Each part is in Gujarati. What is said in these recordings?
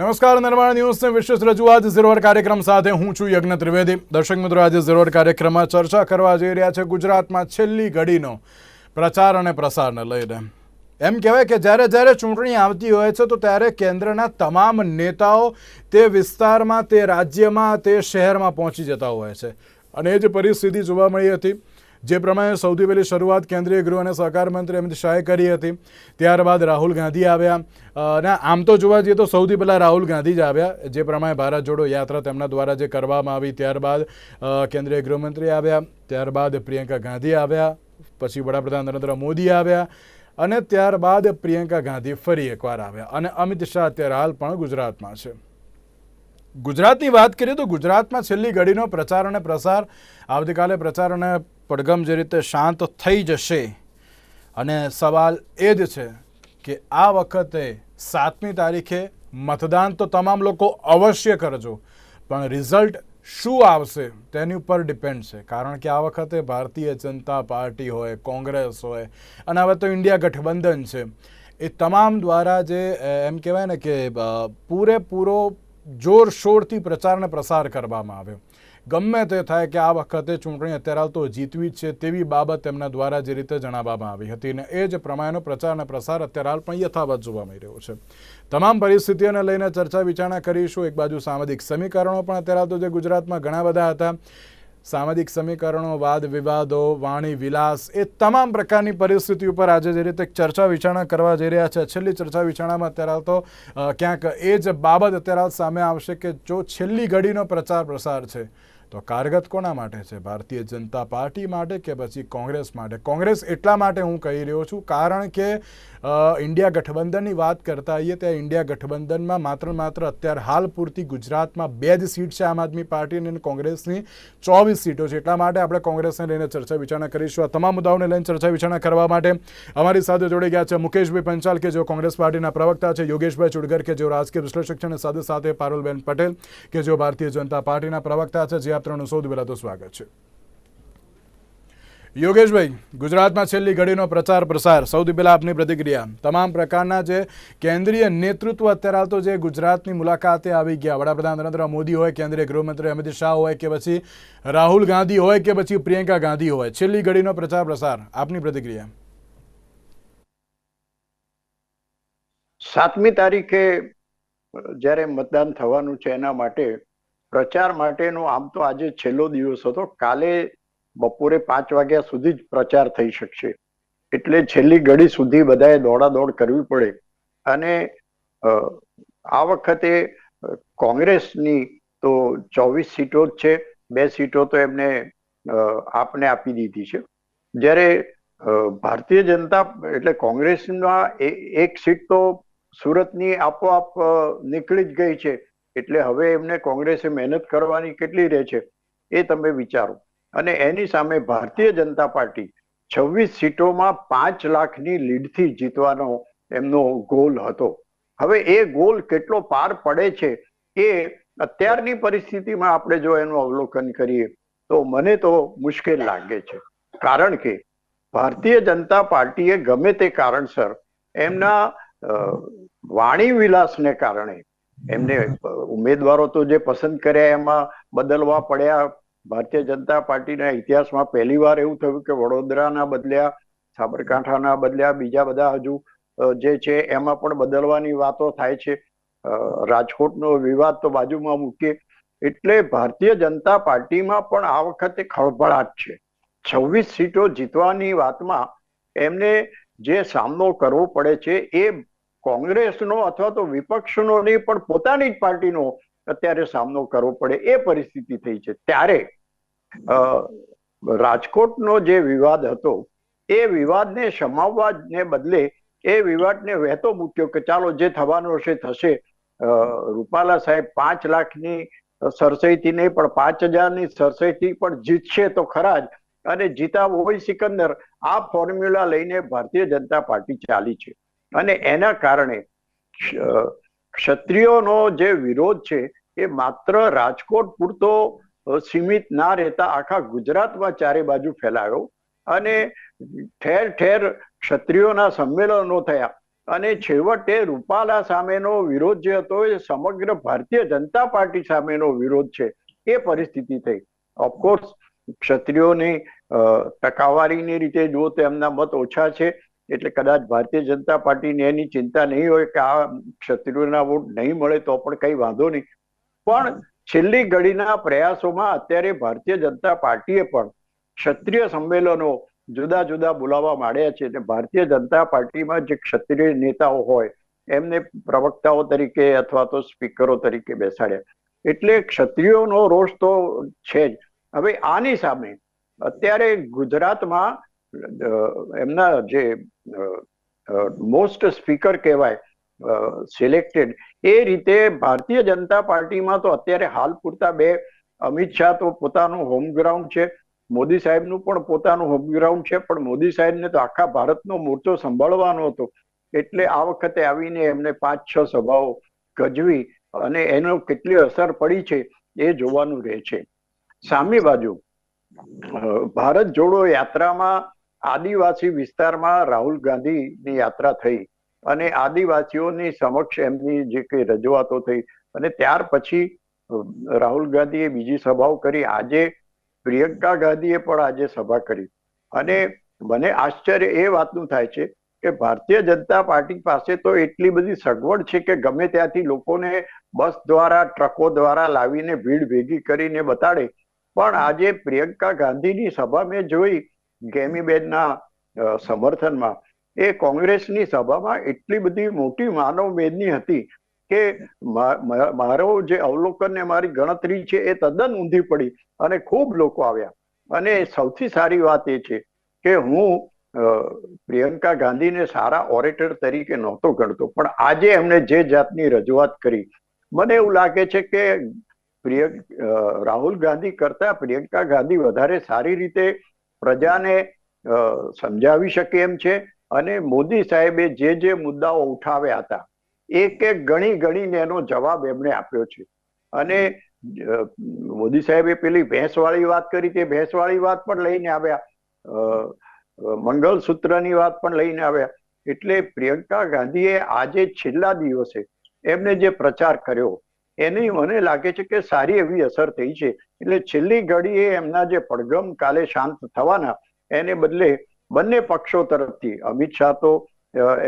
નમસ્કાર, નિર્માણ ન્યૂઝની વિશેષ રજૂઆત. ઝીરોવર કાર્યક્રમ સાથે હું છું યજ્ઞ ત્રિવેદી. દર્શક મિત્રો, આજે ઝીરોવર કાર્યક્રમમાં ચર્ચા કરવા જઈ રહ્યા છે ગુજરાતમાં છેલ્લી ઘડીનો પ્રચાર અને પ્રસારને લઈને. એમ કહેવાય કે જ્યારે જ્યારે ચૂંટણી આવતી હોય છે, તો ત્યારે કેન્દ્રના તમામ નેતાઓ તે વિસ્તારમાં, તે રાજ્યમાં, તે શહેરમાં પહોંચી જતા હોય છે. અને એ જ પરિસ્થિતિ જોવા મળી હતી. જે પ્રમાણે સૌથી પહેલી શરૂઆત કેન્દ્રીય ગૃહ અને સહકાર મંત્રી અમિત શાહે કરી હતી. ત્યારબાદ રાહુલ ગાંધી આવ્યા. અને આમ તો જોવા જઈએ તો સૌથી પહેલાં રાહુલ ગાંધી જ આવ્યા, જે પ્રમાણે ભારત જોડો યાત્રા તેમના દ્વારા જે કરવામાં આવી. ત્યારબાદ કેન્દ્રીય ગૃહમંત્રી આવ્યા. ત્યારબાદ પ્રિયંકા ગાંધી આવ્યા. પછી વડાપ્રધાન નરેન્દ્ર મોદી આવ્યા. અને ત્યારબાદ પ્રિયંકા ગાંધી ફરી એકવાર આવ્યા. અને અમિત શાહ અત્યારે હાલ પણ ગુજરાતમાં છે. ગુજરાતની વાત કરીએ તો ગુજરાતમાં છેલ્લી ઘડીનો પ્રચાર અને પ્રસાર, આવતીકાલે પ્રચાર અને પડઘમ જે રીતે શાંત થઈ જશે. અને સવાલ એ જ છે કે આ વખતે સાતમી તારીખે મતદાન તો તમામ લોકો અવશ્ય કરજો, પણ રિઝલ્ટ શું આવશે તેની ઉપર ડિપેન્ડ છે. કારણ કે આ વખતે ભારતીય જનતા પાર્ટી હોય, કોંગ્રેસ હોય, અને હવે તો ઇન્ડિયા ગઠબંધન છે, એ તમામ દ્વારા જે એમ કહેવાય ને કે પૂરેપૂરો જોરશોરથી પ્રચારને પ્રસાર કરવામાં આવ્યો. ગમે તે થાય કે આ વખતે ચૂંટણી અત્યારે તો જીતવી જ છે તેવી બાબત તેમના દ્વારા જે રીતે જણાવવામાં આવી હતી. અને એ જ પ્રમાણેનો પ્રચાર અને પ્રસાર અત્યારે પણ યથાવત જોવા મળી રહ્યો છે. તમામ પરિસ્થિતિઓને લઈને ચર્ચા વિચારણા કરીશું. એક બાજુ સામાજિક સમીકરણો પણ અત્યારે તો જે ગુજરાતમાં ઘણા બધા હતા. સામાજિક સમીકરણો, વાદ વિવાદો, વાણી વિલાસ એ તમામ પ્રકારની પરિસ્થિતિ ઉપર આજે જે રીતે ચર્ચા વિચારણા કરવા જઈ રહ્યા છે. છેલ્લી ચર્ચા વિચારણામાં અત્યારે તો ક્યાંક એ જ બાબત અત્યારે સામે આવશે કે જો છેલ્લી ઘડીનો પ્રચાર પ્રસાર છે તો કારગત કોના માટે છે? ભારતીય જનતા પાર્ટી માટે કે પછી કોંગ્રેસ માટે? કોંગ્રેસ એટલા માટે હું કહી રહ્યો છું કારણ કે ઇન્ડિયા ગઠબંધનની વાત કરતા આવીએ ત્યાં ઇન્ડિયા ગઠબંધનમાં માત્ર માત્ર અત્યારે હાલ પૂરતી ગુજરાતમાં બે જ સીટ છે આમ આદમી પાર્ટી અને કોંગ્રેસની ચોવીસ સીટો છે. એટલા માટે આપણે કોંગ્રેસને લઈને ચર્ચા વિચારણા કરીશું. આ તમામ મુદ્દાઓને લઈને ચર્ચા વિચારણા કરવા માટે અમારી સાથે જોડી ગયા છે મુકેશભાઈ પંચાલ, કે જેઓ કોંગ્રેસ પાર્ટીના પ્રવક્તા છે, યોગેશભાઈ ચુડગર, કે જેઓ રાજકીય વિશ્લેષક છે, અને સાથે સાથે પારુલબેન પટેલ, કે જેઓ ભારતીય જનતા પાર્ટીના પ્રવક્તા છે. જે આપ ત્રણનું સૌથી પહેલાં તો સ્વાગત છે. યોગેશભાઈ, ગુજરાતમાં છેલ્લી ઘડીનો પ્રચાર પ્રસાર, સૌથી પહેલાં આપની પ્રતિક્રિયા. તમામ પ્રકારના જે કેન્દ્રીય નેતૃત્વ અત્યારે હાલ તો જે ગુજરાતની મુલાકાતે આવી ગયા. વડાપ્રધાન નરેન્દ્ર મોદી હોય, કેન્દ્રીય ગૃહમંત્રી અમિત શાહ હોય કે પછી રાહુલ ગાંધી હોય કે પછી પ્રિયંકા ગાંધી હોય. છેલ્લી ઘડીનો પ્રચાર પ્રસાર. આપની પ્રતિક્રિયા. સાતમી તારીખે જ્યારે મતદાન થવાનું છે એના માટે પ્રચાર માટેનો આમ તો આજે છેલ્લો દિવસ હતો. કાલે બપોરે પાંચ વાગ્યા સુધી જ પ્રચાર થઈ શકશે. એટલે છેલ્લી ઘડી સુધી બધાએ દોડાદોડ કરવી પડે. અને આ વખતે કોંગ્રેસની તો ચોવીસ સીટો જ છે. બે સીટો તો એમને આપને આપી દીધી છે. જ્યારે ભારતીય જનતા, એટલે કોંગ્રેસમાં એક સીટ તો સુરતની આપોઆપ નીકળી જ ગઈ છે. એટલે હવે એમને કોંગ્રેસે મહેનત કરવાની કેટલી રહે છે, એ તમે વિચારો. અને એની સામે ભારતીય જનતા પાર્ટી છવ્વીસ સીટોમાં પાંચ લાખની લીડથી જીતવાનો એમનો ગોલ હતો. હવે એ ગોલ કેટલો પાર પડે છે એ અત્યારની પરિસ્થિતિમાં આપણે જો એનું અવલોકન કરીએ તો મને તો મુશ્કેલ લાગે છે. કારણ કે ભારતીય જનતા પાર્ટીએ ગમે તે કારણસર એમના વાણી વિલાસને કારણે એમને ઉમેદવારો તો જે પસંદ કર્યા એમાં બદલવા પડ્યા ભારતીય જનતા પાર્ટીના ઇતિહાસમાં પહેલી વાર એવું થયું કે વડોદરાના બદલ્યા, સાબરકાંઠાના બદલ્યા, બીજા બધા હજુ જે છે એમાં પણ બદલવાની વાતો થાય છે. રાજકોટનો વિવાદ તો બાજુમાં મૂકીએ. એટલે ભારતીય જનતા પાર્ટીમાં પણ આ વખતે ખળભળાટ છે. છવ્વીસ સીટો જીતવાની વાતમાં એમને જે સામનો કરવો પડે છે એ કોંગ્રેસનો અથવા તો વિપક્ષનો નહીં, પણ પોતાની જ પાર્ટીનો અત્યારે સામનો કરવો પડે એ પરિસ્થિતિ થઈ છે. ત્યારે રાજકોટનો જે વિવાદ હતો, એ વિવાદને સમાવવાને બદલે એ વિવાદને વહેતો મૂક્યો કે ચાલો જે થવાનું હશે થશે. રૂપાલા સાહેબ પાંચ લાખની સરસઈથી નહીં, પણ પાંચ હજારની સરસઈથી પણ જીતશે તો ખરા જ. અને જીતા હોય સિકંદર. આ ફોર્મ્યુલા લઈને ભારતીય જનતા પાર્ટી ચાલી છે. અને એના કારણે ક્ષત્રિયોનો જે વિરોધ છે, એ માત્ર રાજકોટ પૂરતો સીમિત ના રહેતા આખા ગુજરાતમાં ચારે બાજુ ફેલાયો અને ઠેર ઠેર ક્ષત્રિયોના સંમેલનો થયા. અને છેવટે રૂપાલા સામેનો વિરોધ જે હતો, એ સમગ્ર ભારતીય જનતા પાર્ટી સામેનો વિરોધ છે, એ પરિસ્થિતિ થઈ. ઓફકોર્સ ક્ષત્રિયોની ટકાવારીની રીતે જુઓ તો એમના મત ઓછા છે એટલે કદાચ ભારતીય જનતા પાર્ટીને એની ચિંતા નહીં હોય કે આ ક્ષત્રિયોના વોટ નહીં મળે તો પણ કઈ વાંધો નહીં. પણ છેલ્લી ઘડીના પ્રયાસોમાં અત્યારે ભારતીય જનતા પાર્ટીએ પણ ક્ષત્રિય સંમેલનો જુદા જુદા બોલાવવા માંડ્યા છે અને ભારતીય જનતા પાર્ટીમાં જે ક્ષત્રિય નેતાઓ હોય, એમને પ્રવક્તાઓ તરીકે અથવા તો સ્પીકરો તરીકે બેસાડ્યા. એટલે ક્ષત્રિયોનો રોષ તો છે જ. હવે આની સામે અત્યારે ગુજરાતમાં એમના જે મોસ્ટ સ્પીકર કહેવાય સિલેક્ટેડ એ રીતે ભારતીય જનતા પાર્ટીમાં તો અત્યારે હાલ પૂરતા બે, અમિત શાહ તો પોતાનું હોમ ગ્રાઉન્ડ છે, મોદી સાહેબનું પણ પોતાનું હોમ ગ્રાઉન્ડ છે, પણ મોદી સાહેબને તો આખા ભારતનો મોરચો સંભાળવાનો હતો. એટલે આ વખતે આવીને એમને પાંચ, છ સભાઓ ગજવી અને એનો કેટલી અસર પડી છે એ જોવાનું રહે છે. સામી બાજુ ભારત જોડો યાત્રામાં આદિવાસી વિસ્તારમાં રાહુલ ગાંધીની યાત્રા થઈ અને આદિવાસીઓની સમક્ષ એમની જે કઈ રજૂઆતો થઈ અને ત્યાર પછી રાહુલ ગાંધીએ બીજી સભાઓ કરી. આજે પ્રિયંકા ગાંધીએ પણ આજે સભા કરી. અને મને આશ્ચર્ય એ વાતનું થાય છે કે ભારતીય જનતા પાર્ટી પાસે તો એટલી બધી સગવડ છે કે ગમે ત્યાંથી લોકોને બસ દ્વારા, ટ્રકો દ્વારા લાવીને ભીડ ભેગી કરીને બતાડે. પણ આજે પ્રિયંકા ગાંધીની સભા મેં જોઈ ગેમીબેનના સમર્થનમાં, એ કોંગ્રેસની સભામાં એટલી બધી મોટી માનવ મેદની હતી કે મારો જે અવલોકન ને મારી ગણતરી છે એ તદ્દન ઊંધી પડી અને ખૂબ લોકો આવ્યા. અને સૌથી સારી વાત એ છે કે હું પ્રિયંકા ગાંધીને સારા ઓરેટર તરીકે નહોતો ગણતો, પણ આજે એમણે જે જાતની રજૂઆત કરી, મને એવું લાગે છે કે પ્રિય રાહુલ ગાંધી કરતા પ્રિયંકા ગાંધી વધારે સારી રીતે પ્રજાને સમજાવી શકે એમ છે. અને મોદી સાહેબે જે જે મુદ્દાઓ ઉઠાવ્યા હતા, એક એક ગણી ગણીને એનો જવાબ એમણે આપ્યો છે. અને મોદી સાહેબે પેલી ભેંસવાળી વાત કરી, તે ભેંસવાળી વાત પણ લઈને આવ્યા. મંગળસૂત્રની વાત પણ લઈને આવ્યા. એટલે પ્રિયંકા ગાંધીએ આજે છેલ્લા દિવસે એમને જે પ્રચાર કર્યો, એની મને લાગે છે કે સારી એવી અસર થઈ છે. એટલે છેલ્લી ઘડીએ એમના જે પડગમ કાલે શાંત થવાના એને બદલે બંને પક્ષો તરફથી અમિત શાહ તો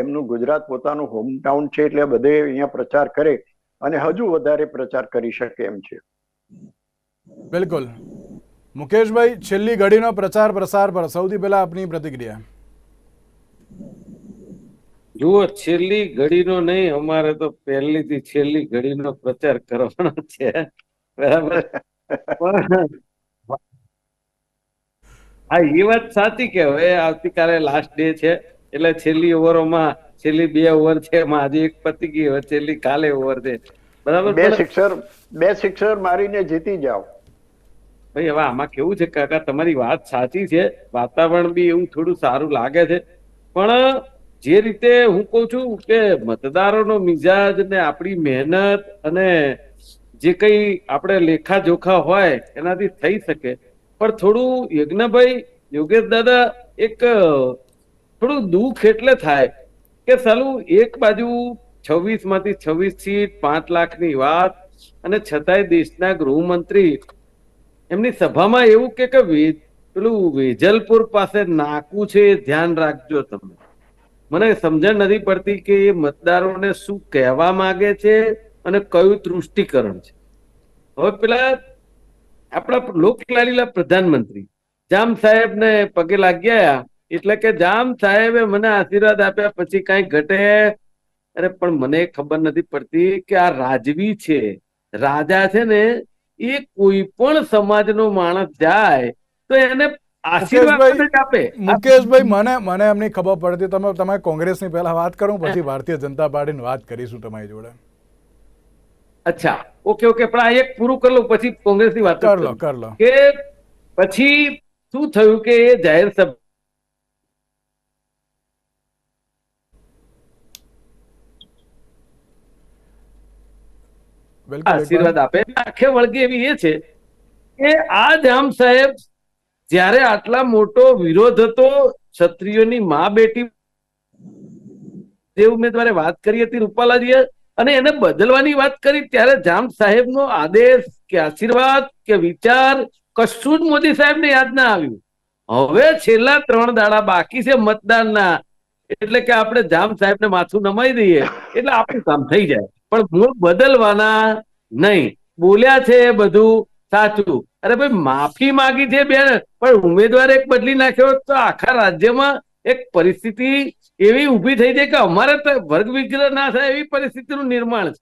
એમનું ગુજરાત પોતાનું હોમટાઉન છે એટલે બધે અહીંયા પ્રચાર કરે અને હજુ વધારે પ્રચાર કરી શકે એમ છે. બિલકુલ. મુકેશભાઈ છેલ્લી ઘડીનો પ્રચાર પ્રસાર પર સૌથી પહેલા આપની પ્રતિક્રિયા. જુઓ છેલ્લી ઘડીનો નહીં અમારે તો પહેલીથી છેલ્લી ઘડીનો પ્રચાર કરવાનો છે. બરાબર? હા એ વાત સાચી કે હવે આવતીકાલે લાસ્ટ ડે છે એટલે છેલ્લી ઓવરોમાં છેલ્લી બે ઓવર છે એમાં આજે એક પતી ગઈ હવે છેલ્લી કાલે ઓવર છે. બરાબર બે સિક્સર બે સિક્સર મારીને જીતી જાઓ. ભાઈ હવે આમાં કેવું છે કાકા તમારી વાત સાચી છે વાતાવરણ બી એવું થોડું સારું લાગે છે પણ જે રીતે હું કહું છું કે મતદારોનો મિજાજ ને આપણી મહેનત અને જે કઈ આપણે લેખા જોખા હોય, એનાથી થઈ શકે. પણ થોડું યજ્ઞભાઈ, યોગેશ દાદા એક થોડું દુઃખ એટલે થાય કે સાલું એક બાજુ છવ્વીસમાંથી છવ્વીસ સીટ પાંચ લાખની વાત અને છતાંય દેશના ગૃહમંત્રી એમની સભામાં એવું કે પેલું વેજલપુર પાસે નાકું છે, ધ્યાન રાખજો તમે. મને સમજણ નથી પડતી કે એ મતદારોને શું કહેવા માંગે છે અને કયું તૃષ્ટિકરણ છે? હવે પેલા આપણા લોકલાલીલા પ્રધાનમંત્રી જામ સાહેબ ને પગે લાગ્યા એટલે કે જામ સાહેબે મને આશીર્વાદ આપ્યા પછી કઈ ઘટે? અરે પણ મને ખબર નથી પડતી કે આ રાજવી છે. રાજા છે ને એ કોઈ પણ સમાજનો માણસ જાય તો એને આશીર્વાદ આપે. મુકેશભાઈ મને મને એમની ખબર પડતી. તમે તમે કોંગ્રેસની પહેલા વાત કરું પછી ભારતીય જનતા પાર્ટીની વાત કરીશું તમારી જોડે. અચ્છા. Okay okay. પણ આ એક પૂરું કરી લઉં પછી કોંગ્રેસની વાત કર લો કર. લો. કે પછી શું થયું કે એ જાહેર સભા આશીર્વાદ આપે. આખે વળગી એવી એ છે કે આ જામ સાહેબ જ્યારે આટલા મોટો વિરોધ હતો ક્ષત્રિયોની મા બેટી જે ઉમેદવારે વાત કરી હતી રૂપાલાજીએ અને એને બદલવાની વાત કરી ત્યારે જામ સાહેબનો આદેશ કે આશીર્વાદ કે વિચાર કશું જ મોદી સાહેબને યાદ ના આવ્યું. હવે છેલ્લા ત્રણ દાડા બાકી છે મતદાનના. એટલે કે આપણે જામ સાહેબને માથું નમાઈ દઈએ. એટલે આપણું કામ થઈ જાય. પણ મૂળ બદલવાના નહીં. બોલ્યા છે બધું સાચું. અરે ભાઈ, માફી માગી છે બેન. પણ ઉમેદવાર એક બદલી નાખ્યો તો આખા રાજ્યમાં એક પરિસ્થિતિ એવી ઊભી થઈ જાય કે અમારે તો વર્ગ વિગ્રહ ના થાય એવી પરિસ્થિતિનું નિર્માણ છે.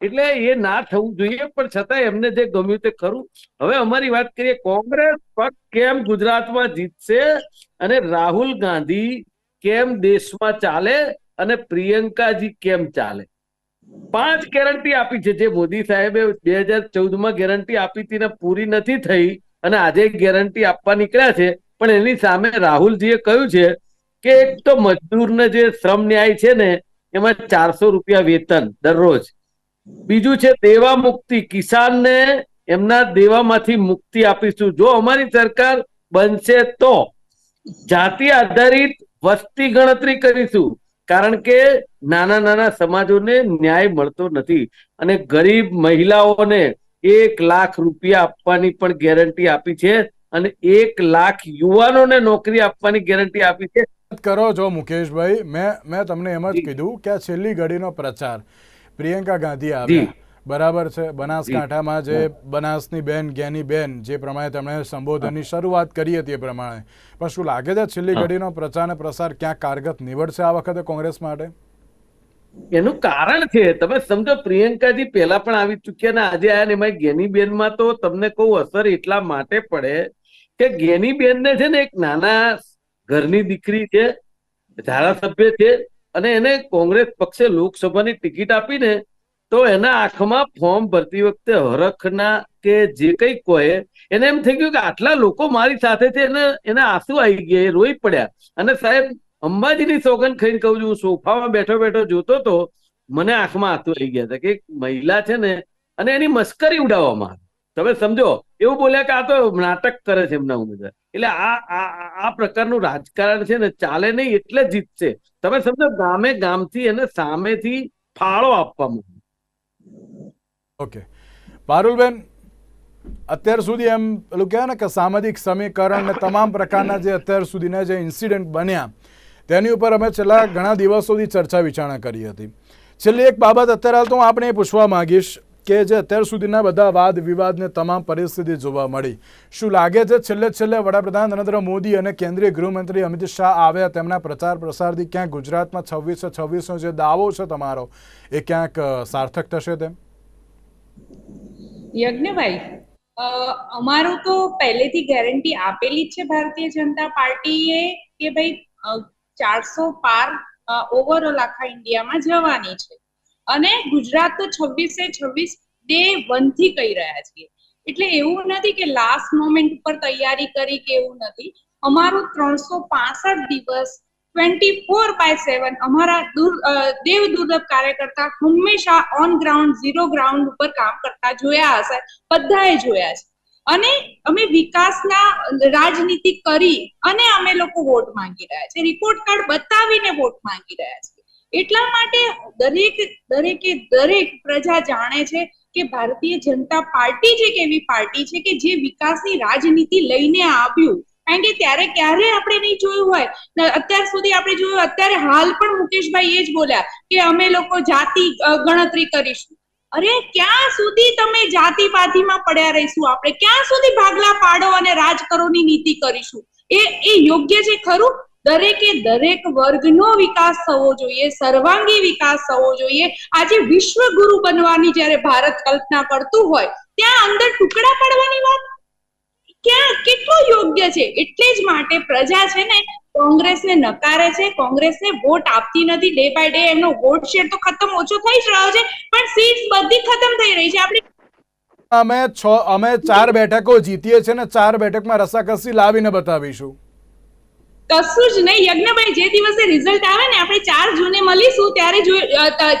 એટલે એ ના થવું જોઈએ, પણ છતાં એમને જે ગમ્યું તે ખરું. હવે અમારી વાત કરીએ, કોંગ્રેસ પક્ષ કેમ ગુજરાતમાં જીતશે અને રાહુલ ગાંધી કેમ દેશમાં ચાલે અને પ્રિયંકાજી કેમ ચાલે? પાંચ ગેરંટી આપી છે. જે મોદી સાહેબે બે હજાર ચૌદમાં ગેરંટી આપી હતી ને પૂરી નથી થઈ અને આજે ગેરંટી આપવા નીકળ્યા છે. પણ એની સામે રાહુલજીએ કહ્યું છે કે એક તો મજદૂરને જે શ્રમ ન્યાય છે ને, એમાં ચારસો રૂપિયા વેતન દરરોજ. બીજું છે દેવા મુક્તિ. કિસાનને એમના દેવામાંથી મુક્તિ આપીશું. જો અમારી સરકાર બનશે તો જાતિ આધારિત વસ્તી ગણતરી કરીશું. કારણ કે નાના નાના સમાજોને ન્યાય મળતો નથી. અને ગરીબ મહિલાઓને એક લાખ રૂપિયા આપવાની પણ ગેરંટી આપી છે. અને એક લાખ યુવાનોને નોકરી આપવાની ગેરંટી આપી છે. કરો છો મુકેશભાઈ. મેં મેં તમને એમ જ કીધું કે છેલ્લી ઘડીનો પ્રચાર પ્રિયંકા ગાંધી આવ્યા. બરાબર છે. બનાસકાંઠામાં જે બનાસની બેન જ્ઞાની બેન જે પ્રમાણે તેમણે સંબોધનની શરૂઆત કરી હતી એ પ્રમાણે. પણ શું લાગે છે છેલ્લી ઘડીનો પ્રચાર અને પ્રસાર ક્યાં કારગત નીવડશે આ વખતે કોંગ્રેસ માટે? એનું કારણ છે. તમે સમજો પ્રિયંકાજી પહેલા પણ આવી ચૂક્યા ને આજે આયા ને એમાં ગેનીબેનમાં તો તમને કહું અસર એટલા માટે પડે કે ગેનીબેનને છે ને એક નાના ઘરની દીકરી છે, ધારાસભ્ય છે અને એને કોંગ્રેસ પક્ષે લોકસભાની ટિકિટ આપીને તો એના આંખમાં ફોર્મ ભરતી વખતે હરખના કે જે કંઈ કહે, એને એમ થઈ ગયું કે આટલા લોકો મારી સાથે છે એને એને આંસુ આવી ગયા, એ રોઈ પડ્યા. અને સાહેબ, અંબાજીની સોગંદ ખાઈને કહું છું, હું સોફામાં બેઠો બેઠો જોતો તો મને આંખમાં આંસુ આવી ગયા હતા કે એક મહિલા છે ને, અને એની મસ્કરી ઉડાવવામાં તમે સમજો, એવું બોલ્યા કે આ તો નાટક કરે છે એમના ઉમેદવાર. એટલે આ આ પ્રકારનું રાજકારણ છે ને ચાલે નહીં એટલે જીતશે. તમે સમજો ગામે ગામથી એને સામેથી ફાળો આપવામાં ઓકે. પારુલબેન, અત્યાર સુધી એમ પેલું કહેવાય ને કે સામાજિક સમીકરણ ને તમામ પ્રકારના જે અત્યાર સુધીના જે ઇન્સિડન્ટ બન્યા, તેની ઉપર અમે છેલ્લા ઘણા દિવસોથી ચર્ચા વિચારણા કરી હતી. છેલ્લી એક બાબત અત્યારે હાલ તો હું આપણે એ પૂછવા માંગીશ. કે જે અત્યાર સુધીના બધા વાદ વિવાદને તમામ પરિસ્થિતિ જોવા મળી. શું લાગે છે છેલ્લે છેલ્લે વડાપ્રધાન નરેન્દ્ર મોદી અને કેન્દ્રીય ગૃહમંત્રી અમિત શાહ આવ્યા તેમના પ્રચાર પ્રસારથી ક્યાંક ગુજરાતમાં છવ્વીસો છવ્વીસનો જે દાવો છે તમારો, એ ક્યાંક સાર્થક થશે તેમ? યજ્ઞભાઈ અમારું તો પહેલેથી ગેરંટી આપેલી જ છે ભારતીય જનતા પાર્ટીએ કે ભાઈ ચારસો પાર ઓવરઓલ આખા ઇન્ડિયામાં જવાની છે. અને ગુજરાત તો છવ્વીસે છવ્વીસ ડે વનથી કહી રહ્યા છીએ. એટલે એવું નથી કે લાસ્ટ મોમેન્ટ ઉપર તૈયારી કરી કે એવું નથી. અમારું ત્રણસો પાસઠ દિવસ ટ્વેન્ટી ફોર બાય સેવન અમારા દેવ દુર્લભ કાર્યકર્તા હંમેશા ઓન ગ્રાઉન્ડ ઝીરો ગ્રાઉન્ડ ઉપર કામ કરતા જોયા હશે, બધાએ જોયા છે. અને અમે વિકાસના રાજનીતિ કરી અને અમે લોકો વોટ માંગી રહ્યા છે રિપોર્ટ કાર્ડ બતાવીને વોટ માંગી રહ્યા છે એટલા માટે દરેક, દરેકે દરેક પ્રજા જાણે છે કે ભારતીય જનતા પાર્ટી જે એવી પાર્ટી છે કે જે વિકાસની રાજનીતિ લઈને આવ્યું. કારણ કે ત્યારે ક્યારે આપણે નહીં જોયું હોય? અત્યાર સુધી આપણે જોયું અત્યારે હાલ પણ મુકેશભાઈ એ જ બોલ્યા કે અમે લોકો જાતિ ગણતરી કરીશું. અરે ક્યાં સુધી તમે જાતિ પાતિમાં પડ્યા રહીશું આપણે? ક્યાં સુધી ભાગલા પાડો અને રાજ કરોની નીતિ કરીશું? એ એ યોગ્ય છે ખરું? દરેકે દરેક વર્ગનો વિકાસ થવો જોઈએ, સર્વાંગી વિકાસ થવો જોઈએ. આજે વિશ્વગુરુ બનવાની જ્યારે ભારત કલ્પના કરતું હોય, ત્યાં અંદર ટુકડા પાડવાની વાત? ક્યાં? કેટલું યોગ્ય છે? એટલે જ માટે પ્રજા છે ને, કોંગ્રેસને નકારે છે, કોંગ્રેસને વોટ આપતી નથી. ડે બાય ડે એમનો વોટ શેર તો ખતમ ઓછો થઈ જ રહ્યો છે, પણ સીટ્સ બધી ખતમ થઈ રહી છે. આપણે અમે છ, અમે ચાર બેઠકો જીતીએ છીએ ને, ચાર બેઠકમાં રસાકસી લાવીને બતાવીશું. કશું જ નહીં. યજ્ઞભાઈ જે દિવસે રિઝલ્ટ આવે ને આપણે ચાર જૂને મળીશું ત્યારે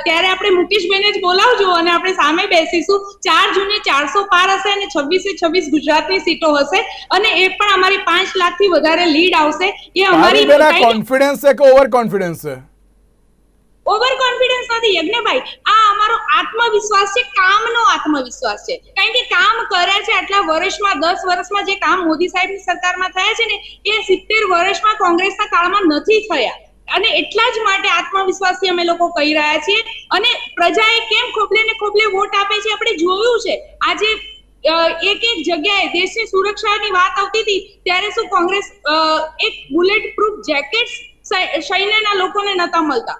ત્યારે આપણે મુકેશભાઈને જ બોલાવજો અને આપણે સામે બેસીશું. ચાર જૂને ચારસો પાર હશે અને છવ્વીસે છવ્વીસ ગુજરાતની સીટો હશે. અને એ પણ અમારી પાંચ લાખથી વધારે લીડ આવશે. એ અમારી કોન્ફિડન્સ છે કે ઓવર કોન્ફિડન્સ છે? ઓવર કોન્ફિડન્સ નથી, યજ્ઞભાઈ. આ અમારો આત્મવિશ્વાસ છે, કામનો આત્મવિશ્વાસ છે. કારણ કે કામ કર્યા છે આટલા વર્ષમાં, દસ વર્ષમાં જે કામ મોદી સાહેબની સરકારમાં થયા છે ને, એ સિત્તેર વર્ષમાં કોંગ્રેસના કાળમાં નથી થયા. અને એટલા જ માટે આત્મવિશ્વાસથી અમે લોકો કહી રહ્યા છીએ. અને પ્રજાએ કેમ ખોબલે ને ખોબલે વોટ આપે છે આપણે જોયું છે. આજે એક એક જગ્યાએ દેશની સુરક્ષાની વાત આવતી હતી, ત્યારે શું કોંગ્રેસ એક બુલેટ પ્રૂફ જેકેટ સૈન્યના લોકોને નતા મળતા.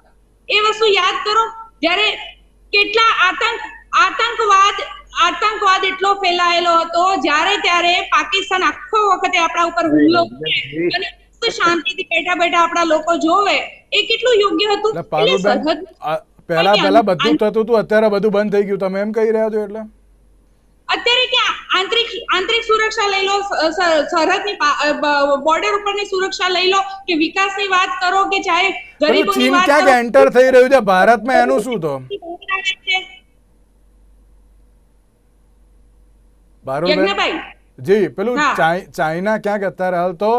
એ વસ્તુ યાદ કરો જ્યારે કેટલા આતંક આતંકવાદ આતંકવાદ એટલો ફેલાયેલો હતો જ્યારે ત્યારે પાકિસ્તાન આખો વખતે આપણા ઉપર હુમલો અને શાંતિથી બેઠા બેઠા આપણા લોકો જોવે. એ કેટલું યોગ્ય હતું? પહેલા પહેલા બધું થતું હતું અત્યારે બધું બંધ થઈ ગયું. તમે એમ કહી રહ્યા છો એટલે? અત્યારે ક્યાં આંતરિક આંતરિક સુરક્ષા લઈ લો સરહદની બોર્ડર ઉપરની સુરક્ષા લઈ લો કે વિકાસની વાત કરો કે ચાહે ગરીબોની ચીન વાત ક્યાંક કરો. એન્ટર થઈ રહ્યું છે? ભારતમાં એનું શું તો? યજ્ઞભાઈ. જી પેલું ચાઇના ક્યાંક અત્યારે હાલ તો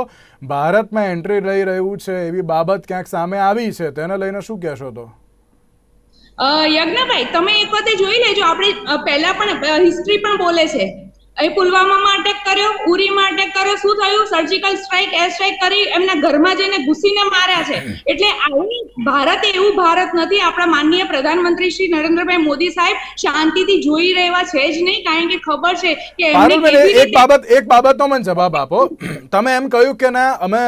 ભારતમાં એન્ટ્રી લઈ રહ્યું છે એવી બાબત ક્યાંક સામે આવી છે. તેને લઈને શું કહેશો તો? યજ્ઞભાઈ તમે એક વખતે જોઈ લેજો. આપણે પહેલા પણ હિસ્ટ્રી પણ બોલે છે. એ પુલવામામાં અટેક કર્યો ઉરીમાં અટેક કર્યો. શું થયું? સર્જિકલ સ્ટ્રાઇક એર સ્ટ્રાઇક કરી એમના ઘરમાં જઈને ઘૂસીને માર્યા છે. એટલે આવું ભારત એવું ભારત નથી. આપણા માનનીય પ્રધાનમંત્રી શ્રી નરેન્દ્રભાઈ મોદી સાહેબ શાંતિથી જોઈ રહેવા છે જ નહીં. કારણ કે ખબર છે કે એમને એક બાબત એક બાબતનો મને જવાબ આપો. તમે એમ કહ્યું કે ના અમે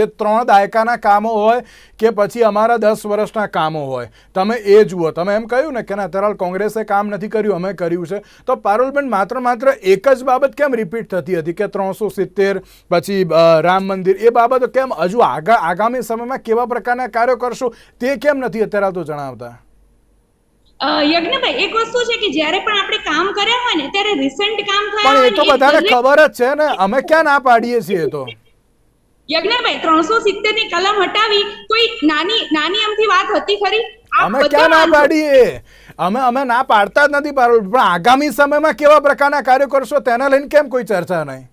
જે ત્રણ દાયકાના કામો હોય કે પછી અમારા દસ વર્ષના કામો હોય. તમે એ જુઓ. તમે એમ કહ્યું ને કે ના તરાલ કોંગ્રેસે કામ નથી કર્યું અમે કર્યું છે. તો પારુલબેન માત્ર માત્ર એક જ બાબત કેમ રિપીટ થતી હતી કે ત્રણસો સિત્તેર પછી રામ મંદિર? એ બાબતો કેમ હજુ આગા આગામી સમયમાં કેવા પ્રકારના કાર્યો કરશો તે કેમ નથી અત્યારે તો જણાવતા? યજ્ઞભાઈ એક વસ્તુ છે કે જ્યારે પણ આપણે કામ કર્યા હોય ને ત્યારે રિસેન્ટ કામ થયા પણ એ તો બધાને ખબર જ છે ને અમે ક્યાં ના પાડીએ છીએ તો. યજ્ઞભાઈ ત્રણસો સિત્તેરની કલમ હટાવી કોઈ નાની નાની અમથી વાત હતી ખરી? અમે ક્યાં ના પાડીએ? અમે અમે ના પાડતા જ નથી પાડવું પણ આગામી સમયમાં કેવા પ્રકારના કાર્યો કરશો તેના લઈને કેમ કોઈ ચર્ચા નહીં?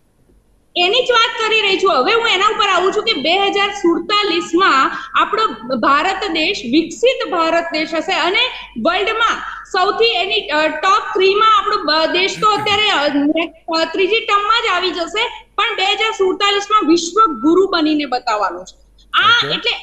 એની જ વાત કરી રહી છું. હવે હું એના ઉપર આવું છું કે બે હજાર સુડતાલીસમાં આપણો ભારત દેશ વિકસિત ભારત દેશ હશે અને વર્લ્ડમાં સૌથી એની ટોપ થ્રીમાં આપણો દેશ તો અત્યારે ત્રીજી ટર્મમાં જ આવી જશે. પણ બે હજાર સુડતાલીસમાં વિશ્વ ગુરુ બનીને બતાવવાનું છે. આ એટલે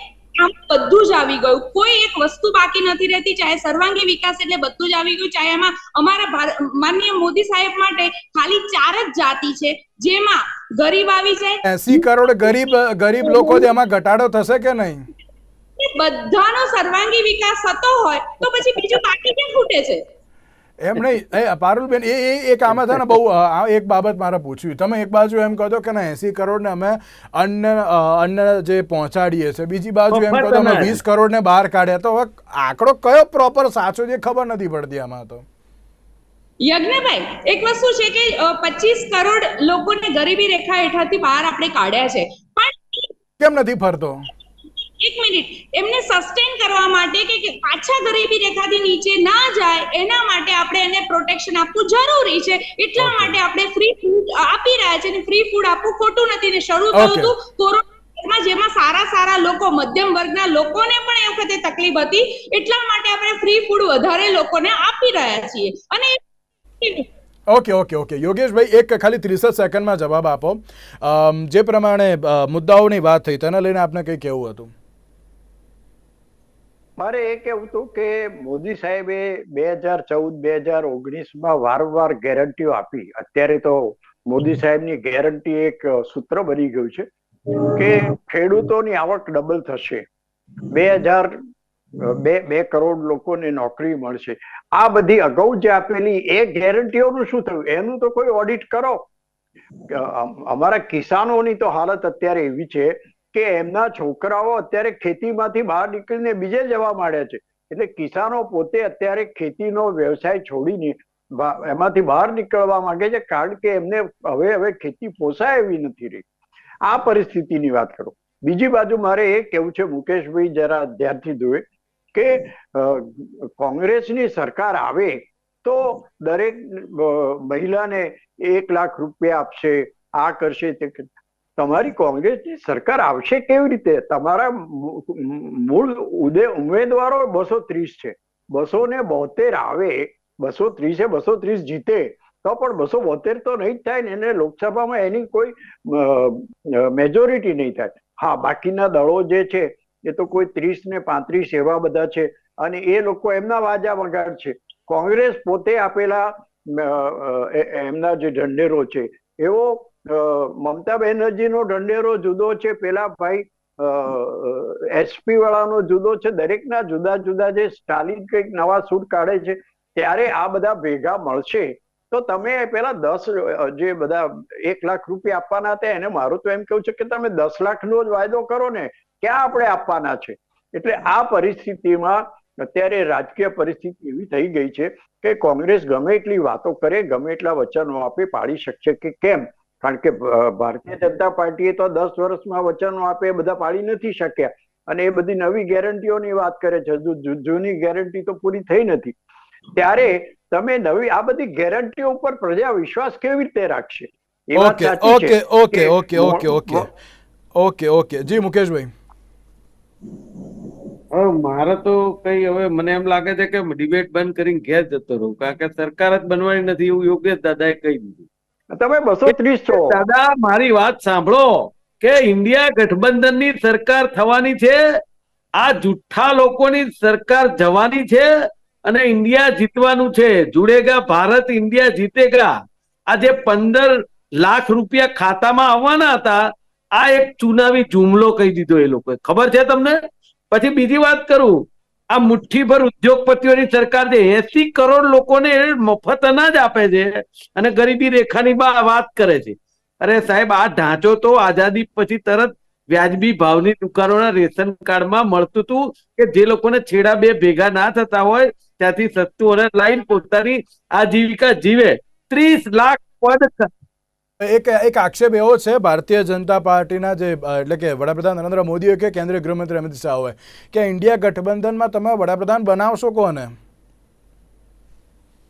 આમ બધું જ આવી ગયું. કોઈ એક વસ્તુ બાકી નથી રહેતી ચાહે સર્વાંગી વિકાસ એટલે બધું જ આવી ગયું ચાહે એમાં અમારા માનનીય મોદી સાહેબ માટે ખાલી ચાર જ જાતિ છે જેમાં ગરીબ આવી જાય. એસી કરોડ ગરીબ ગરીબ લોકો એમાં ઘટાડો થશે કે નહીં? બધાનો સર્વાંગી વિકાસ થતો હોય તો પછી બીજું બાકી કેમ ખૂટે છે? એમ નહીં. એ પારુલબેન એ એક આમાં છે ને બહુ એક બાબત મારે પૂછ્યું તમે એક બાજુ એમ કહો કે ના એસી કરોડ ને અમે અન્ન અન્ન જે પહોંચાડીએ છીએ. બીજી બાજુ એમ કહો અનાજ. વીસ કરોડ ને બહાર કાઢ્યા. તો હવે આંકડો કયો પ્રોપર સાચો છે ખબર નથી પડતી આમાં તો. યજ્ઞભાઈ એક વસ્તુ છે કે પચીસ કરોડ લોકોને ગરીબી રેખા હેઠળથી બહાર આપણે કાઢ્યા છે. પણ કેમ નથી ફરતો? એક મિનિટ. એમને સસ્ટેન કરવા માટે કે પાછા ગરીબી રેખાથી નીચે ના જાય એના માટે આપણે એને પ્રોટેક્શન આપવું જરૂરી છે. એટલા માટે આપણે ફ્રી ફૂડ આપી રહ્યા છે અને ફ્રી ફૂડ આપવું ખોટું નથી ને શરૂ થયું. હતું. કોરોના જેમાં સારા સારા લોકો મધ્યમ વર્ગના લોકોને પણ એ વખતે તકલીફ હતી. એટલા માટે આપણે ફ્રી ફૂડ વધારે લોકોને આપી રહ્યા છીએ. અને ઓકે ઓકે ઓકે યોગેશભાઈ એક ખાલી ત્રીસ સેકન્ડમાં જવાબ આપો. જે પ્રમાણે મુદ્દાઓની વાત થઈ તેના લઈને આપને કંઈ કહેવું હતું? મારે એ કેવું હતું કે મોદી સાહેબે બે હજાર ચૌદ, બે હજાર ઓગણીસમાં વારંવાર ગેરંટીઓ આપી. અત્યારે તો મોદી સાહેબની ગેરંટી એક સૂત્ર બની ગયું છે કે ખેડૂતોની આવક ડબલ થશે. બે હજાર, બે બે કરોડ લોકોને નોકરી મળશે. આ બધી અગાઉ જે આપેલી એ ગેરંટીઓનું શું થયું? એનું તો કોઈ ઓડિટ કરો. અમારા કિસાનોની તો હાલત અત્યારે એવી છે કે એમના છોકરાઓ અત્યારે ખેતીમાંથી બહાર નીકળીને બીજે જવા માંડ્યા છે એટલે કિસાનો પોતે અત્યારે ખેતીનો વ્યવસાય છોડીને એમાંથી બહાર નીકળવા માંગે છે, કારણ કે એમને હવે હવે ખેતી પોસાય એવી નથી રહી આ પરિસ્થિતિની વાત કરો બીજી બાજુ મારે એ કેવું છે, મુકેશભાઈ જરા ધ્યાનથી જોવે કે કોંગ્રેસની સરકાર આવે તો દરેક મહિલાને એક લાખ રૂપિયા આપશે, આ કરશે તે. તમારી કોંગ્રેસની સરકાર આવશે કેવી રીતે? તમારા મૂળ ઉદે, ઉમેદવારો બસો ત્રીસ છે. બસો ને બોતેર આવે, બસો ત્રીસે બસો ત્રીસ જીતે, તો પણ બસો બોતેર તો નહીં જ થાય ને, એને લોકસભામાં એની કોઈ મેજોરિટી નહીં થાય. હા, બાકીના દળો જે છે, એ તો કોઈ ત્રીસ ને પાંત્રીસ એવા બધા છે અને એ લોકો એમના વાજા વગાડ છે. કોંગ્રેસ પોતે આપેલા એમના જે ઢંઢેરો છે, એવો મમતા બેનર્જીનો ઢંઢેરો જુદો છે. પેલા ભાઈ એસપી વાળાનો જુદો છે. દરેકના જુદા જુદા જે સ્ટાલિન કંઈક નવા સૂટ કાઢે છે, ત્યારે આ બધા ભેગા મળશે. તો તમે પેલા દસ જે બધા એક લાખ રૂપિયા આપવાના હતા, એને મારું તો એમ કેવું છે કે તમે દસ લાખનો જ વાયદો કરો ને, ક્યાં આપણે આપવાના છે? એટલે આ પરિસ્થિતિમાં અત્યારે રાજકીય પરિસ્થિતિ એવી થઈ ગઈ છે કે કોંગ્રેસ ગમે એટલી વાતો કરે, ગમે એટલા વચનો આપે, પાડી શકશે કે કેમ? કારણ કે ભારતીય જનતા પાર્ટીએ તો દસ વર્ષમાં વચનો આપે એ બધા પાડી નથી શક્યા. અને એ બધી નવી ગેરંટીઓની વાત કરે છે. જૂની ગેરંટી તો પૂરી થઈ નથી. ત્યારે તમે નવી આ બધી ગેરંટીઓ ઉપર પ્રજા વિશ્વાસ કેવી રીતે રાખશે? Okay okay okay okay okay okay. Okay okay. જી મુકેશભાઈ. મારે તો કઈ હવે મને એમ લાગે છે કે ડિબેટ બંધ કરીને ઘેર જતો રહું. કારણ કે સરકાર જ બનવાની નથી એવું યોગેશ દાદાએ કહી દીધું. તમે બસો ત્રીસ છો. દાદા, મારી વાત સાંભળો કે ઇન્ડિયા ગઠબંધનની સરકાર થવાની છે, આ જુઠ્ઠા લોકોની સરકાર જવાની છે અને ઇન્ડિયા જીતવાનું છે. જુડેગા, ભારત ઇન્ડિયા જીતેગા. આ જે પંદર લાખ રૂપિયા ખાતામાં આવવાના હતા. આ એક ચુનાવી જુમલો કહી દીધો એ લોકોએ. ખબર છે તમને? પછી બીજી વાત કરું. આ મુઠ્ઠીભર ઉદ્યોગપતિઓની સરકાર જે એસી કરોડ લોકોને મફત અનાજ આપે છે અને ગરીબી રેખાની વાત કરે છે. અરે સાહેબ, આ ઢાંચો તો આઝાદી પછી તરત વ્યાજબી ભાવની દુકાનોના રેશન કાર્ડમાં મળતું હતું કે જે લોકોને છેડા બે ભેગા ના થતા હોય, ત્યાંથી સસ્તું અને લાઈન પોતાની આજીવિકા જીવે. ત્રીસ લાખ પદ એક એક આક્ષેપ એવો છે, ભારતીય જનતા પાર્ટીના જે એટલે કે વડાપ્રધાન નરેન્દ્ર મોદીએ કે કેન્દ્રીય ગૃહમંત્રી અમિત શાહ, કે ઇન્ડિયા ગઠબંધનમાં તમે વડાપ્રધાન બનાવશો કોને?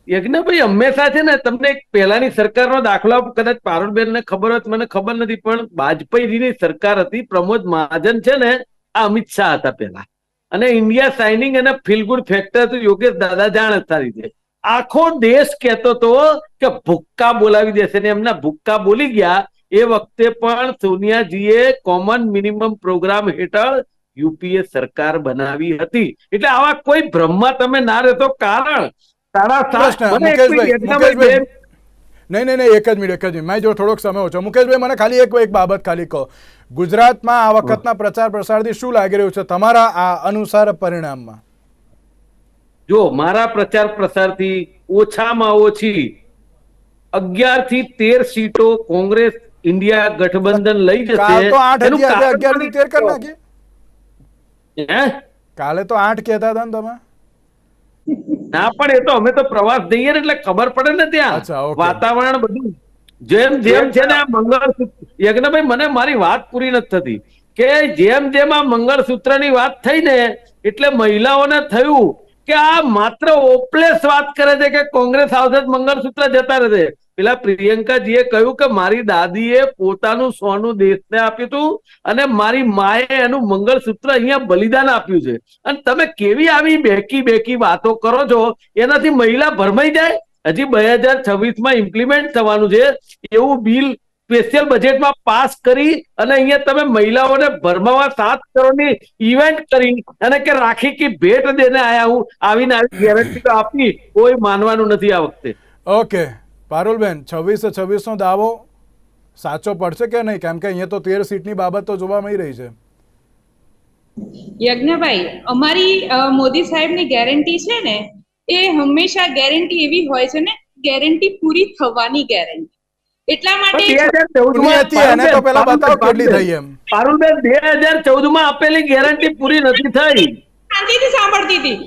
યજ્ઞભાઈ હંમેશા છે ને તમને પહેલાની સરકારનો દાખલો કદાચ પારુલબેનને ખબર હોત, મને ખબર નથી, પણ વાજપેયીની સરકાર હતી, પ્રમોદ મહાજન છે ને, આ અમિત શાહ હતા પહેલા. અને India shining and feel factor તો યોગેશ દાદા જાણ હતા છે. આખો દેશ કહેતો હતો કે ભુક્કા બોલાવી દેશે ને એમના ભુક્કા બોલી ગયા. એ વખતે પણ સોનિયાજીએ કોમન મિનિમમ પ્રોગ્રામ હેઠળ યુપીએ સરકાર બનાવી હતી. એટલે આવા કોઈ ભ્રમમાં તમે ના રહેતો કારણ સાડા સાત નહીં નહીં નહીં એક જ મિનિટ એક જ મિનિટ. મારી જો થોડોક સમય ઓછો. મુકેશભાઈ મને ખાલી એક એક બાબત ખાલી કહો. ગુજરાતમાં આ વખતના પ્રચાર પ્રસારથી શું લાગી રહ્યું છે તમારા આ અનુસાર પરિણામમાં? જો મારા પ્રચાર પ્રસારથી ઓછામાં ઓછી અગિયારથી તેર સીટો કોંગ્રેસ ઇન્ડિયા ગઠબંધન લઈ જશે? કાલે તો આઠ કહેતા હતા ને તમે. ના પણ એ તો અમે તો પ્રવાસ જઈએ એટલે ખબર પડે ને ત્યાં. વાતાવરણ બધું. જેમ જેમ છે ને આ મંગળસૂત્ર યજ્ઞભાઈ મને મારી વાત પૂરી નથી થતી. કે જેમ જેમ આ મંગળસૂત્રની વાત થઈ ને એટલે મહિલાઓને થયું કે આ માત્ર ઓપલેસ વાત કરે છે કે કોંગ્રેસ આવશે મંગળસૂત્ર જતા રહેશે? પેલા પ્રિયંકાજીએ કહ્યું કે મારી દાદીએ પોતાનું સોનું દેશને આપ્યું હતું અને મારી માએ એનું મંગળસૂત્ર અહીંયા બલિદાન આપ્યું છે. અને તમે કેવી આવી બેકી બેકી વાતો કરો છો? એનાથી મહિલા ભરમાઈ જાય? હજી બે હજાર છવ્વીસમાં ઇમ્પ્લિમેન્ટ થવાનું છે. એવું બિલ સ્પેશિયલ બજેટમાં પાસ કરી અને અહીંયા તમે મહિલાઓને ભરમાવા સાત કરોડની ઇવેન્ટ કરી અને કે રાખી કે ભેટ દેને આયા હું આવીને આવી ગેરંટી તો આપી કોઈ માનવાનું નથી આ વખતે. ઓકે પારુલબેન છવ્વીસ છવ્વીસનો દાવો સાચો પડશે કે નહીં? કેમ કે અહીંયા તો તેર સીટની બાબત તો જોવા મળી રહી છે. યજ્ઞભાઈ અમારી મોદી સાહેબની ગેરંટી છે ને એ હંમેશા ગેરંટી એવી હોય છે ને ગેરંટી પૂરી થવાની ગેરંટી એટલા માટે આપેલી ગેરંટી પૂરી નથી થઈ. શાંતિથી સાંભળતી હતી.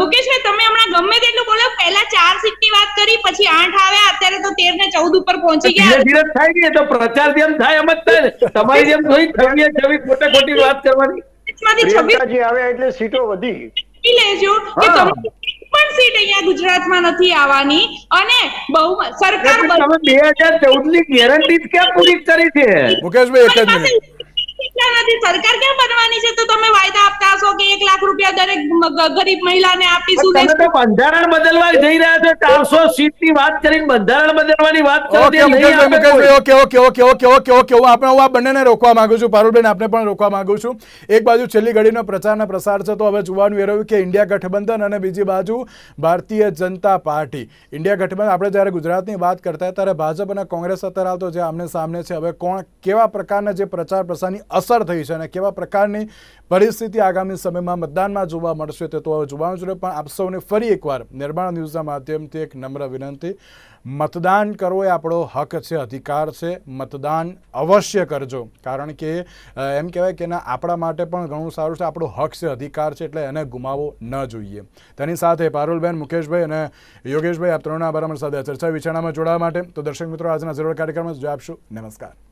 મુકેશભાઈ તમે હમણાં ગમે તેટલું બોલો પહેલા ચાર સીટની વાત કરી પછી આઠ આવ્યા અત્યારે તો તેર ને ચૌદ ઉપર પહોંચી ગયા. ધીરે થાય ગઈ તો પ્રચાર જેમ થાય એમ જ થાય તમારી જેમ થોડી છવ્વીસ છવ્વીસ ખોટે ખોટી વાત કરવાની. છવ્વીસ પ્રિયંકાજી એટલે સીટો વધી. લેજો કે તમે પણ સીટ અહીંયા ગુજરાતમાં નથી આવવાની. અને બહુ સરકાર તમે બે હજાર ચૌદની ગેરંટી ક્યાં પૂરી કરી છે? મુકેશભાઈ એક જ મિનિટ. નથી. સરકાર ક્યાં બનવાની છે? તો તમે વાયદા આપતા હશો કે એક લાખ રૂપિયા દરેક ગરીબ મહિલાને આપીશું તમે તો બંધારણ બદલવા જઈ રહ્યા છો. ચારસો સીટની વાત કરીને બંધારણ બદલવાની વાત કરો okay. Okay okay okay okay okay okay હું આપણે હું આ બંનેને રોકવા માંગુ છું. પારુલબેન આપને પણ રોકવા માંગુ છું. એક બાજુ છેલ્લી ઘડીનો પ્રચારનો પ્રસાર છે તો હવે જોવાનું એ રહ્યું કે ઇન્ડિયા ગઠબંધન અને બીજી બાજુ ભારતીય જનતા પાર્ટી. ઇન્ડિયા ગઠબંધન આપણે જ્યારે ગુજરાતની વાત કરતા ત્યારે ભાજપ અને કોંગ્રેસ અત્યારે હાલ તો જે આમને સામને છે હવે કોણ કેવા પ્રકારના જે પ્રચાર પ્રસારની અસર થઈ છે અને કેવા પ્રકારની પરિસ્થિતિ આગામી સમયમાં મતદાનમાં જોવા મળશે તે તો જોવાનું જોઈએ પણ આપ સૌને ફરી એકવાર નિર્માણ ન્યૂઝના માધ્યમથી એક નમ્ર વિનંતી. મતદાન કરવો એ આપણો હક છે, અધિકાર છે. મતદાન અવશ્ય કરજો. કારણ કે એમ કહેવાય કે ના, આપણા માટે પણ ઘણું સારું છે. આપણો હક છે, અધિકાર છે, એટલે એને ગુમાવવો ન જોઈએ. તેની સાથે પારુલબેન, મુકેશભાઈ અને યોગેશભાઈ, આપ ત્રણના બરાબર સાથે ચર્ચા વિચારણામાં જોડાવા માટે. તો દર્શક મિત્રો, આજના જરૂર કાર્યક્રમમાં જ આપશું. નમસ્કાર.